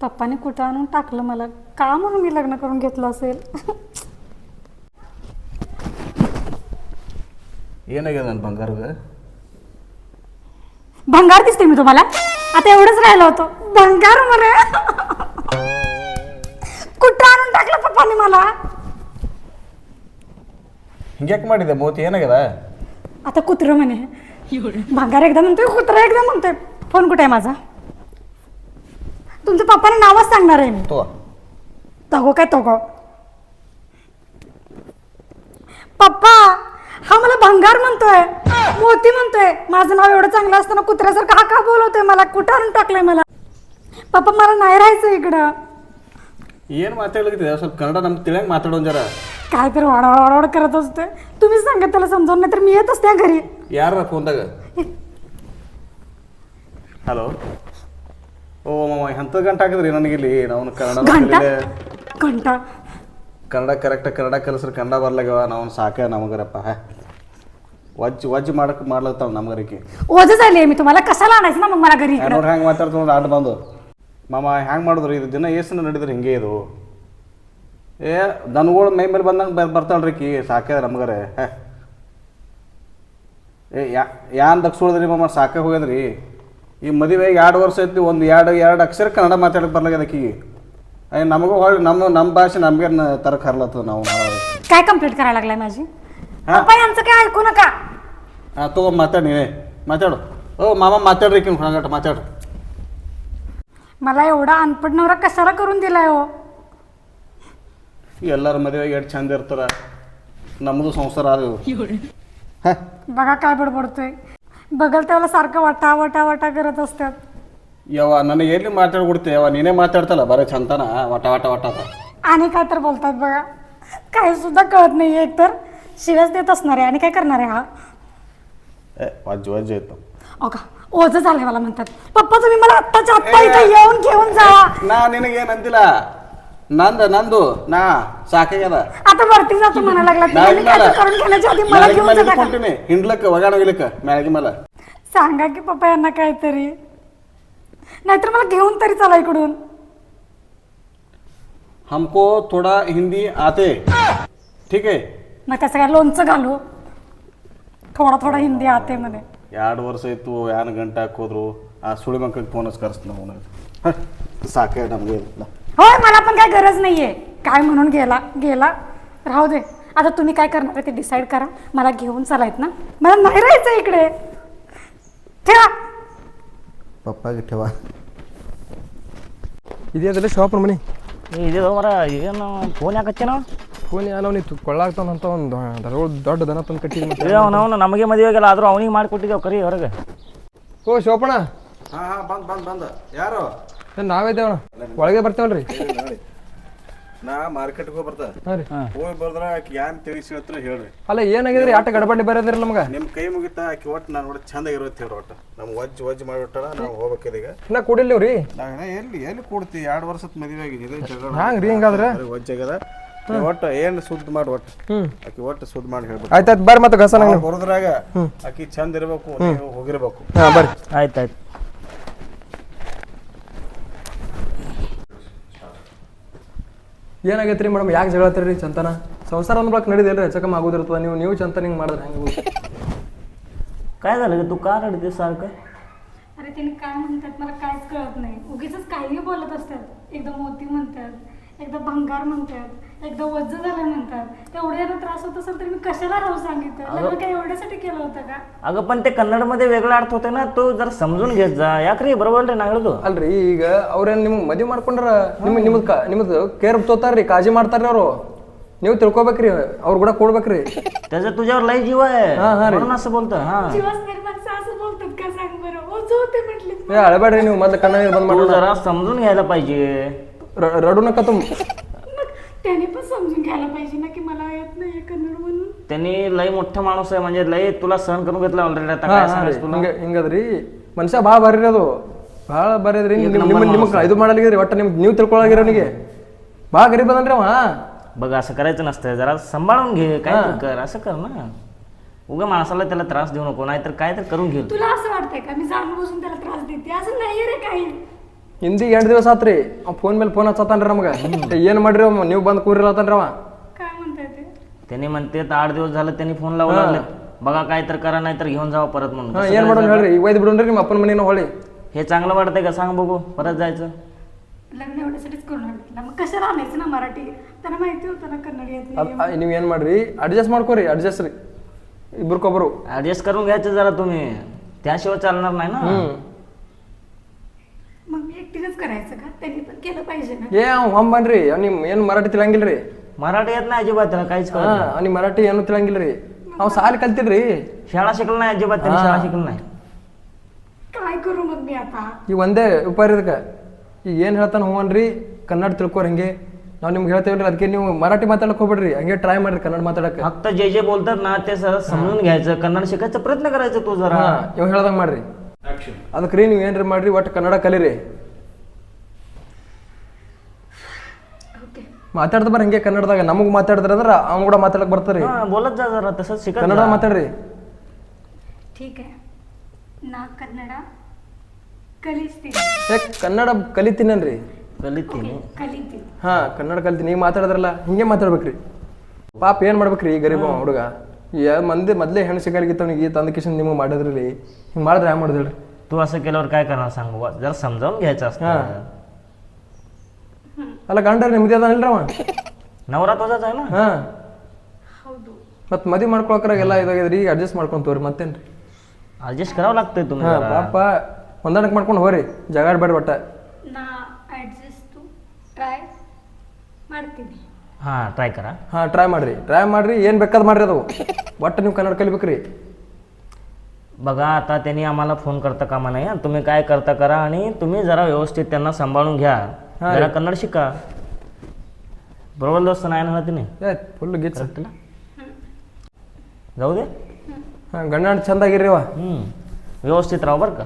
पप्पाने कुठं आणून टाकलं मला का म्हणून मी लग्न करून घेतलं असेल ಏನಾಗ್ಯದ ನನ್ನ ಬಂಗಾರಗ भंगार दिसते मी तुम्हाला आता एवढंच राहिलं होतं भंगार म्हणे कुठं आणून टाकलं पप्पाने मला ಹಿಂಗ್ಯಾಕೆ ಮಾಡಿದೆ ಮೂತಿ ಏನಾಗ್ಯದ आता कुत्रं म्हणे भंगार एकदा म्हणतोय कुत्रा एकदा म्हणतोय फोन कुठे आहे माझा तुमच्या पप्पाने नावच सांगणार आहे मी ತೋ तगो काय तगो पप्पा हा मला भंगार म्हणतोय मोती म्हणतोय माझं नाव एवढं चांगलं असताना कुत्र्यासारखं हा का बोलवतोय मला कुठं आणून टाकलंय मला पप्पा मला नाही राहायचं इकडं ಏನು ಮಾತಾಡ್ಲಿಕ್ಕಿದೆ ಸ್ವಲ್ಪ ಕನ್ನಡ ನಮ್ಗೆ ತಿಳಿಯಂಗೆ ಮಾತಾಡೋನ್ ಜರ काहीतरी वाडावाड वाडावाड करत असते तुम्हीच सांगा त्याला समजावून नाही तर मी येत असते घरी ಯಾರ ಫೋನ್ದಾಗ ಹಲೋ ಓ ಮಾಮ ಎಂಥ ಗಂಟೆ ಹಾಕಿದ್ರಿ ನನಗಿಲ್ಲಿ ನಾವು ಕನ್ನಡ घंटा ಕಲೀಲೆ. घंटा ಕನ್ನಡ ಕರೆಕ್ಟ್ ಕನ್ನಡ ಕಲಿಸ್ರಿ ಕನ್ನಡ ಬರ್ಲಾಗ್ಯವ ನಾವು ಸಾಕ ನಮಗರಪ್ಪ ಹಾ ವಜ್ಜಿ ವಜ್ಜಿ ಮಾಡಕ್ ಮಾಡ್ಲತ್ತಾವ ನಮ್ಗರಿಕಿ ओझ झाली मी तुम्हाला कशाला आणायचं ना मग मला घरी इकडं ನೋಡಿ ಹ್ಯಾಂಗೆ ಮಾತಾಡ್ತು ನೋಡಿ ಆಟ ಬಂದು ಮಾಮ ಹ್ಯಾಂಗೆ ಮಾಡಿದ್ರು ಇದು ದಿನ ಏಸನ ನಡೀದ್ರೆ ಹಿಂಗೆ ಇದು ಏ ದನಗಳು ಮೈ ಮೇಲೆ ಬಂದಂಗೆ ಬರ್ ಬರ್ತಾಳ್ರಿ ಕಿ ಸಾಕ್ಯದ ನಮ್ಗರೆ ಹೇ ಏ ಯಾ ಯಾನ್ ದಕ್ಸೋಳಿದ್ರಿ ಮಾಮ ಸಾಕ ಹೋಗ್ಯದ್ರಿ ಈ ಮದುವೆಗೆ ಎರಡು ವರ್ಷ ಐತಿ ಒಂದು ಎರಡು ಎರಡು ಅಕ್ಷರ ಕನ್ನಡ ಮಾತಾಡಕ್ಕೆ ಬರ್ಲಾಗ್ಯದ ಆಕಿಗೆ ಏ ನಮಗೂ ಹೊಳ್ಳಿ ನಮ್ಮ ನಮ್ಮ ಭಾಷೆ ನಮಗೆ ತರಕ್ಕೆ ಹರ್ಲತ್ತದ ನಾವು काय कंप्लीट करायला लागलाय माझी हा? पप्पा यांचं काय ऐकू नका ಹಾಂ ತಗೋ ಮಾತಾಡಿ ನೀವೇ ಮಾತಾಡು ಓ ಮಾಮ ಮಾತಾಡ್ರಿ ಕಿ ಹಂಗಟ ಮಾತಾಡು मला एवढा अनपट नवरा कशाला करून दिलाय हो ಎಲ್ಲರ ಮದುವೆಗೆ ಎಷ್ಟು ಚಂದ ಇರ್ತಾರ ನಮ್ಮದು ಸಂಸಾರ ಅದು ಹಾಂ बघा काय बडबडतोय बघल त्याला सारखं वटा वटा वटा करत असतात ಯವ್ವ ನನಗೆ ಎಲ್ಲಿ ಮಾತಾಡ್ಬಿಡ್ತೆ ಯವ್ವ ನೀನೇ ಮಾತಾಡ್ತಲ್ಲ ಬರೀ ಚಂತನ ವಟ ವಟ ವಟ ಅಂತ आणि काय तर बोलतात बघा काही सुद्धा कळत नाही एक तर शिव्याच देत असणार आहे आणि काय करणार आहे हा ಏ ವಜ್ಜ ವಜ್ಜ ಆಯ್ತು हो का ओझ झालंय मला म्हणतात पप्पा तुम्ही मला आत्ताच्या आत्ता इथे येऊन घेऊन जावा ನಾ ನಿನಗೇನು ಅಂದಿಲ್ಲ ನಂದ ನಂದು ನಾ ಸಾಕಾಗ್ಯದ आता वरती जातो म्हणायला लागला ಮ್ಯಾಗಿ तुम्ही काय ಮೇಲೆ तर करून घेण्याच्या आधी मला ಮ್ಯಾಗಿ घेऊन ಮೇಲೆ जाता का? ಕೊಂಟಿನಿ ಹಿಂಡ್ಲಕ್ಕ ಒಗಾಣ ಹೋಗ್ಲಿಕ್ಕ ಮ್ಯಾಗಿ ಮೇಲೆ सांगा की पप्पा यांना काहीतरी नाहीतर मला घेऊन तरी चला इकडून हमको थोडा हिंदी आते ठीक आहे मग त्याचं काय लोणचं घालू थोडा थोडा हिंदी आते म्हणे ಎರಡು ವರ್ಷ ಇತ್ತು ಯಾನ್ ಗಂಟೆ ಹಾಕೋದ್ರು ಆ ಸುಳಿ ಮಕ್ಕಳಿಗೆ ಫೋನ್ ಹಚ್ಕರಿಸ್ತು ನಾವು ಸಾಕಾಗ ನಮಗೆ होय मला पण काय गरज नाहीये काय म्हणून गेला गेला राहू दे आता तुम्ही काय करणार आहे ते डिसाईड करा मला घेऊन चालायत ना मला नाही राहायचं इकडे ठेवा ಪಪ್ಪಾಗಿ ठेवा ಇದೇದಲ್ಲ ಶಾಪ್ ಮನಿ ಇದು ಮರ ಏನು ಫೋನ್ ಯಾಕೆ ಹಚ್ಚೇನೋ ಫೋನ್ ಏನೋ ನೀ ಕೊಳ್ಳಾಗ್ತಾನಂತ ಒಂದು ದೊಡ್ಡ ದನ ತಂದು ಕಟ್ಟಿದ್ ಮತ್ತೆ ಏ ಅವನವನು ನಮಗೆ ಮದುವೆ ಆಗಿಲ್ಲ ಆದರೂ ಅವನಿಗೆ ಮಾಡಿಕೊಟ್ಟಿದ್ದೇವೆ ಕರಿ ಹೊರಗೆ ಓ ಶೋಪಣ ಹಾಂ ಹಾಂ ಬಂದು ಬಂದು ಬಂದು ಯಾರು ನಾವಿದ್ದೇವಣ ಒಳಗೆ ಬರ್ತೇವಲ್ರಿ? ನಾ ಮಾರ್ಕೆಟ್ಗೆ ಹೋಗಿ ಬರ್ತಾ. ಹಾಂ ರೀ. ಹೋಗಿ ಬರ್ದ್ರ ಆಕಿ ಯಾನ್ ತಿಳಿಸಿ ಹತ್ರ ಹೇಳ್ರಿ. ಅಲ್ಲ ಏನಾಗಿದ್ರಿ ಆಟ ಗಡಬಡಿ ಬರೋದ್ರಿ ನಮ್ಗ? ನಿಮ್ಮ ಕೈ ಮುಗಿತ ಆಕಿ ಒಟ್ಟು ನಾನು ಒಟ್ಟು ಚಂದ ಇರೋತ್ ಹೇಳ್ರಿ ಒಟ್ಟು. ನಮ್ ವಜ್ ವಜ್ಜ ಮಾಡಿಬಿಟ್ಟಾರ ನಾವು ಹೋಗ್ಬೇಕಿದೆ ಈಗ. ಇನ್ನ ಕೂಡಿಲ್ಲ ರೀ? ನಾವೇನ ಎಲ್ಲಿ ಎಲ್ಲಿ ಕೂಡ್ತಿ? ಎರಡು ವರ್ಷದ ಮದುವೆ ಆಗಿದೆ ಇದೇ ಜಗಳ. ಹ್ಯಾಂಗ್ ರೀ ಹಿಂಗಾದ್ರೆ? ವಜ್ ಆಗದ ಒಟ್ಟ ನೀ ಏನು ಸುದ್ದಿ ಮಾಡಿ ಒಟ್ಟು. ಹ್ಮ್. ಆಕಿ ಒಟ್ಟು ಸುದ್ದಿ ಮಾಡಿ ಹೇಳ್ಬೇಕು ಆಯ್ತಾಯ್ತು ಬರ್ರಿ ಮತ್ತೆ ಗಸ ನಂಗೆ ಬರೋದ್ರಾಗ ಆಕಿ ಚಂದ ಇರ್ಬೇಕು ನೀವು ಹೋಗಿರ್ಬೇಕು. ಹಾಂ ಬರ್ರಿ. ಆಯ್ತು. ಆಯ್ತು ಏನಾಗೈತ್ರಿ ಮೇಡಮ್ ಯಾಕೆ ಜಗಳತ್ತೀರಿ ಚಂತನ ಸಂಸಾರ ಅನ್ಬೇಕು ನಡಿದೇನ್ರಿ ಹೆಚ್ಚಕಮ್ಮ ಆಗೋದಿರ್ತದ ನೀವು ನೀವು ಚಂತನ ಹಿಂಗೆ ಮಾಡಿದ್ರೆ ಹೆಂಗೆ काय झालं ग तू का रडते सारखं अरे त्यांनी काय म्हणतात मला काहीच कळत नाही उगीच काही बोलत असतात एकदा मोती म्हणतात एकदा भंगार म्हणतात एकदा वज्ज झालं म्हणतात तेवढ्याला त्रास होत असेल तर मी कशाला राहू सांगितलं लग्न काय एवढ्यासाठी केलं होतं का अगं पण ते कन्नडमध्ये वेगळा अर्थ होते ना तो जरा समजून घेत जा ಯಾಕ್ರಿ ಬರೋವಲ್ರಿ ನಾ ಹೇಳುದು ಅಲ್ರಿ ಈಗ ಅವ್ರೇನು ನಿಮ್ಗೆ ಮದುವೆ ಮಾಡ್ಕೊಂಡ್ರ ನಿಮ್ ನಿಮ್ದು ಕ ನಿಮ್ದು ಕೇರ್ ತೋತಾರ್ರಿ ಕಾಳಜಿ ಮಾಡ್ತಾರ್ರಿ ಅವರು ನೀವು ತಿಳ್ಕೊಬೇಕ್ರಿ ಅವ್ರು ಕೂಡ ಕೊಡ್ಬೇಕ್ರಿ त्याचा तुझ्यावर लय जीव आहे हा, हा रे. म्हणून असं बोलतं हा दिवस निर्माण असं बोलतात का सांग बरं ओझ होते म्हटले ಏ ಅಳಬೇಡ್ರಿ ನೀವು ಮೊದ್ಲು ಕಣ್ಣ ನೀರು ಬಂದ್ तू ಮಾಡೋಣ जरा समजून घ्यायला पाहिजे रडू नका तुम मग त्याने पण समजून घ्यायला पाहिजे ना की मला येत नाही कन्नड म्हणून. त्याने लय मोठा माणूस आहे म्हणजे लय तुला सहन ಕರ್ಕೊಂಡು ಗೊತ್ತಿಲ್ಲ ಆಲ್ರೆಡಿ ಅಂತ ಕಾಯ್ಸಂಗಸ್ ತುಲ ಹಿಂಗೆ ಹಿಂಗದ್ರಿ ಮನುಷ್ಯ ಭಾಳ ಭಾರಿ ಇರೋದು ಭಾಳ ಭಾರಿ ಇದ್ರಿ ನಿಮ್ಮ ಇದು ಮಾಡಲಿಗಿರಿ ಒಟ್ಟು ನಿಮ್ಗೆ ನೀವು ತಿಳ್ಕೊಳಗಿರೋನಿಗೆ ಭಾಳ ಗರೀಬ್ ಅದನ್ರಿ ಅವ बघ असं करायचं नसतं. जरा सांभाळून घे काय कर असं कर ना. उगा माणसाला त्याला त्रास देऊ नको नाहीतर काय तर करून घेऊ तुला असं वाटतंय का? मी जाणून बसून त्याला त्रास देते. असं नाही रे काही. ಹಿಂದಿ ಎಂಟು ದಿವಸ ಆತ್ರಿ ಅವ್ ಫೋನ್ ಮೇಲೆ ಫೋನ್ ಹಚ್ಚತಾನ್ರಿ ನಮ್ಗೆ ಏನು ಮಾಡ್ರಿ ಅವ ನೀವು ಬಂದು ಕೂರಿರತ್ತಾನ್ರಿ ಅವ काय म्हणताय ते त्यांनी म्हणते आठ दिवस झालं त्यांनी फोन लावू लागले बघा काय तर करा नाही तर घेऊन जावं परत म्हणून ಹಾಂ कसं ಏನು ಮಾಡೋಣ करायचं ಹೇಳ್ರಿ ಈಗ ಒಯ್ದು ಬಿಡೋಣ್ರಿ ನಿಮ್ಮ ಅಪ್ಪನ ಮನೇನ ಹೊಳಿ आता? हे चांगलं वाटतंय का सांग बघू परत जायचं लग्न एवढ्यासाठीच करून आणलं मग कशाला आणायचं ना मराठी त्यांना माहिती होतं ना कन्नड येत नाही ನೀವು ಏನು ಮಾಡ್ರಿ ಅಡ್ಜಸ್ಟ್ ಮಾಡ್ಕೋರಿ ಅಡ್ಜಸ್ಟ್ ರೀ ಇಬ್ರಿಗೊಬ್ರು ऍडजस्ट करून घ्यायचं जरा तुम्ही त्याशिवाय चालणार नाही ना केलं पाहिजे ना ಏ ಅವ್ ಹಂಬನ್ರಿ ಅವ್ ನಿಮ್ ಏನು ಮರಾಠಿ ತಿಳಂಗಿಲ್ರಿ मराठी येत नाही अजिबात त्याला काहीच ಹಾ कळत ಅವ್ನಿಗೆ ಮರಾಠಿ ಏನು ತಿಳಂಗಿಲ್ರಿ ಅವ್ ಸಾಲಿ ಕಲ್ತಿಲ್ರಿ नाही. शाळा शिकलं नाही अजिबात त्यांनी हा. शाळा शिकलं नाही काय करू मग मी आता ಈಗ ಒಂದೇ ಉಪಾಯ ಇದಕ್ಕೆ ಈಗ ಏನು ಹೇಳ್ತಾನೆ ಹ್ಞೂ ಅನ್ರಿ ಕನ್ನಡ ತಿಳ್ಕೊರಿ ಹಂಗೆ ನಾವು ನಿಮ್ಗೆ ಹೇಳ್ತೇವಲ್ರಿ ಅದಕ್ಕೆ ನೀವು ಮರಾಠಿ ಮಾತಾಡಕ್ ಹೋಗ್ಬೇಡ್ರಿ ಹಂಗೆ ಟ್ರೈ ಮಾಡ್ರಿ ಕನ್ನಡ ಮಾತಾಡಕ್ಕೆ फक्त जे जे बोलतात ना ते सर समजून घ्यायचं कन्नड शिकायचा प्रयत्न करायचा तू जरा ಹಾ ಇವ್ ಹೇಳ್ದಂಗೆ ಮಾಡ್ರಿ ಅದಕ್ಕೆ ರೀ ನೀವು ಏನ್ರಿ ಮಾಡ್ರಿ ಒಟ್ಟು ಕನ್ನಡ ಕಲೀರಿ ಮಾತಾಡ್ತಾ ಬರ್ರಿ ಹಂಗೆ ಕನ್ನಡದಾಗ ನಮಗೆ ಮಾತಾಡಿದ್ರೆ ಅಂದ್ರೆ ಅವ್ನು ಕೂಡ ಮಾತಾಡಕ್ ಬರ್ತಾರಿ हा, बोलत जा जरा तसंच शिकत ಕನ್ನಡ जा. ಮಾತಾಡ್ರಿ ठीक आहे ನಾ ಕನ್ನಡ ಕಲಿಸ್ತೀನಿ ಏ ಕನ್ನಡ ಕಲಿತೀನನ್ರಿ ಕಲಿತೀನಿ ಕಲಿತೀನಿ ಹಾ ಕನ್ನಡ ಕಲಿತೀನಿ ಈಗ ಮಾತಾಡಿದ್ರಲ್ಲ ಹಿಂಗೆ ಮಾತಾಡ್ಬೇಕ್ರಿ ಪಾಪ ಏನು ಮಾಡ್ಬೇಕ್ರಿ ಈ ಗರೀಬ ಹುಡುಗ ಯಾ ಮಂದಿ ಮೊದಲೇ ಹೆಣ್ಣು ಸಿಗಲಿಗಿತ್ತವನಿಗೆ ತಂದ ಕಿಶನ್ ನಿಮಗೆ ಮಾಡಿದ್ರಿ ಹಿಂಗೆ ಮಾಡಿದ್ರೆ ಹ್ಯಾಂಗ ಮಾಡಿದ್ರಿ तू असं केल्यावर काय करणार सांग बाबा जरा समजावून घ्यायचं हा. असतं ಅಲ್ಲ ಗಂಡ ನಿಮ್ದೇ ಅದಾನಿಲ್ರಿ ಅವ नवरा तुझाच आहे ना ಹಾ ಹೌದು ಮತ್ತೆ ಮದುವೆ ಮಾಡ್ಕೊಳಕ್ರಾಗ ಎಲ್ಲ ಇದಾಗ್ಯದ್ರಿ ಈಗ ಅಡ್ಜಸ್ಟ್ ಮಾಡ್ಕೊಂಡ್ ತೋರಿ ಮತ್ತೇನ್ರಿ ऍडजस्ट करावं लागतंय तुम्ही ಹಾ जरा. ಪಾಪ ಹೊಂದಾಣಕ್ ಮಾಡ್ಕೊಂಡು ಹೋರಿ ಜಗಾಡ್ಬೇಡ ಒಟ್ಟ ನಾ ಅಡ್ಜಸ್ಟ್ ಟ್ರೈ ಮಾಡ್ತೀನಿ हा ट्राय करा ಹಾ ಟ್ರೈ ಮಾಡ್ರಿ ಟ್ರೈ ಮಾಡ್ರಿ ಏನ್ ಬೇಕಾದ್ ಮಾಡ್ರಿ ಅದು ಒಟ್ಟು ನೀವು ಕನ್ನಡ ಕಲಿಬೇಕ್ರಿ बघा आता त्यांनी आम्हाला फोन करता कामा नाही हं. तुम्ही काय करता करा आणि तुम्ही जरा व्यवस्थित त्यांना सांभाळून घ्या हा जरा रे. कन्नड शिका बरोबर दोस्त नाही ना तिने ಏ ಫುಲ್ ಗಿಚ್ तुला जाऊ दे ಹಾ ಗಂಡ ಚಂದಾಗಿರ್ರಿ ಅವ हम्म. व्यवस्थित राहा बरं का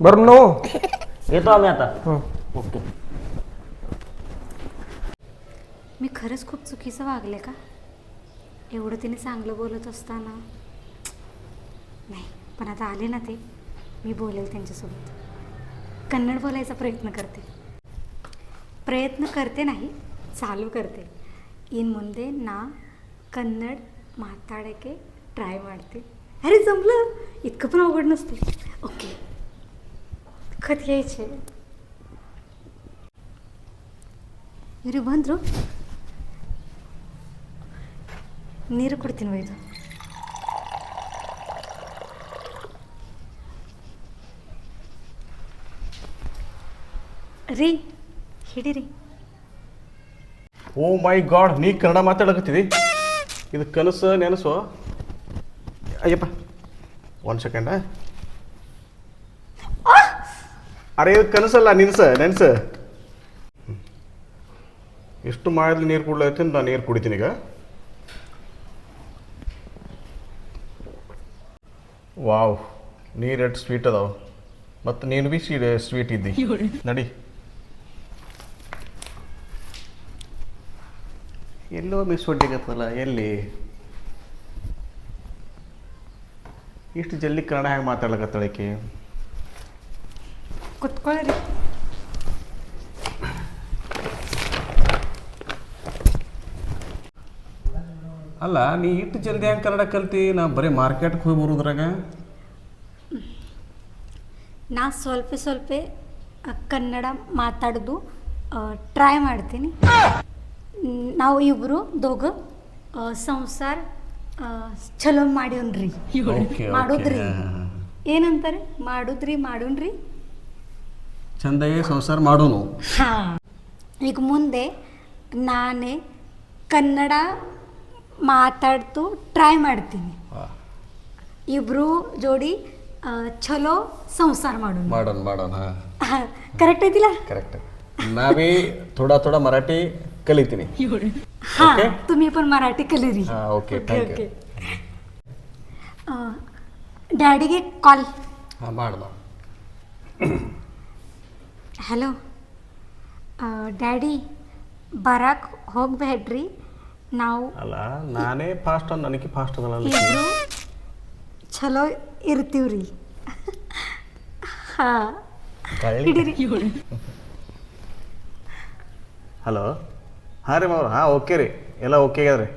ಬರ್ರಿ ನಾವು येतो आम्ही आता ಹ್ಞೂ ओके मी खरंच खूप चुकीचं वागले का एवढं तिने चांगलं बोलत असताना नाही पण आता आले ना ते मी बोलेल त्यांच्यासोबत कन्नड बोलायचा प्रयत्न करते प्रयत्न करते नाही चालू करते. इन मुंदे ना कन्नड म्हाताडेके ट्राय मारते. अरे जमलं? इतकं पण अवघड नसते. ओके खत घ्यायचे. अरे बंद्रो ನೀರು ಕೊಡ್ತೀನಿ ಒಯ್ದು ರೀ ಹಿಡೀರಿ. ಓ ಮೈ ಗಾಡ್ ನೀ ಕನ್ನಡ ಮಾತಾಡಕತ್ತಿದಿ? ಇದು ಕನಸು ನೆನಸು. ಅಯ್ಯಪ್ಪ ಒಂದು ಸೆಕೆಂಡ. ಅರೆ ಇದು ಕನಸಲ್ಲ ನಿನ್ಸ ನೆನ್ಸ. ಎಷ್ಟು ಮಾಡಲಿ ನೀರು ಕುಡ್ಲತ್ತೀನಿ ನಾನು ನೀರು ಕುಡಿತೀನಿ ಈಗ. ವಾವ್ ನೀರು ಎಷ್ಟು ಸ್ವೀಟ್ ಅದಾವ. ಮತ್ತು ನೀನು ಬಿ ಸ್ವೀಟ್ ಸ್ವೀಟ್ ಇದ್ದಿ. ನಡಿ. ಎಲ್ಲೋ ಮಿಸ್ ಹೊಟ್ಟಿಗತ್ತಲ್ಲ ಎಲ್ಲಿ? ಇಷ್ಟು ಜಲ್ದಿ ಕನ್ನಡ ಹೆಂಗೆ ಮಾತಾಡ್ಲಕತ್ತಳಕ್ಕೆ ಕುತ್ಕೊಳ್ಳಿ ಅಲ್ಲ ನೀ ಇಷ್ಟು ಜಲ್ದಿ ಹೆಂಗೆ ಕನ್ನಡ ಕಲ್ತಿ? ನಾ ಬರೀ ಮಾರ್ಕೆಟ್ಗೆ ಹೋಗಿ ಬರೋದ್ರಾಗ? ನಾ ಸ್ವಲ್ಪ ಸ್ವಲ್ಪ ಕನ್ನಡ ಮಾತಾಡೋದು ಟ್ರೈ ಮಾಡ್ತೀನಿ. ನಾವು ಇಬ್ರು ದೋಗ ಸಂಸಾರ ಚಲೋ ಮಾಡ್ಯವನ್ರಿ ಮಾಡುದ್ರಿ. ಏನಂತಾರೆ? ಮಾಡುದ್ರಿ ಮಾಡೋಣ್ರಿ ಚಂದಾಗಿ ಸಂಸಾರ ಮಾಡೋನು. ಹಾಂ. ಈಗ ಮುಂದೆ ನಾನೇ ಕನ್ನಡ ಮಾತಾಡ್ತು ಟ್ರೈ ಮಾಡ್ತೀನಿ. ಇಬ್ರು ಜೋಡಿ ಚಲೋ ಸಂಸಾರ ಮಾಡೋಣ ಮಾಡೋಣ ಮಾಡೋಣ ಕರೆಕ್ಟ್ ಐತಿಲ್ಲ? ಕರೆಕ್ಟ್ ನಾವೇ ಥೋಡಾ ಥೋಡಾ ಮರಾಠಿ ಕಲಿತೀನಿ हां Okay. तुम्ही पण मराठी कलेरी हां ओके ಥ್ಯಾಂಕ್ ಯು ಡ್ಯಾಡಿಗೆ ಕಾಲ್ ಹಾಂ ಮಾಡ್ದ ಹಲೋ ಡ್ಯಾಡಿ ಬರಕ್ಕೆ ಹೋಗ್ಬೇಡ್ರಿ ನಾವು ಅಲ್ಲ ನಾನೇ ಫಾಸ್ಟ್ ಅಂದ್ ನನಗೆ ಫಾಸ್ಟ್ ಅದಲ್ಲ ಇಬ್ರು ಚಲೋ ಇರ್ತೀವ್ರಿ ಹಾ ಹಿಡೀರಿ ಹಲೋ ಹಾಂ ರೀ ಮಾವ್ರ ಹಾಂ ಓಕೆ ರೀ. ಎಲ್ಲ ಓಕೆ ಆಗ್ಯದ ರೀ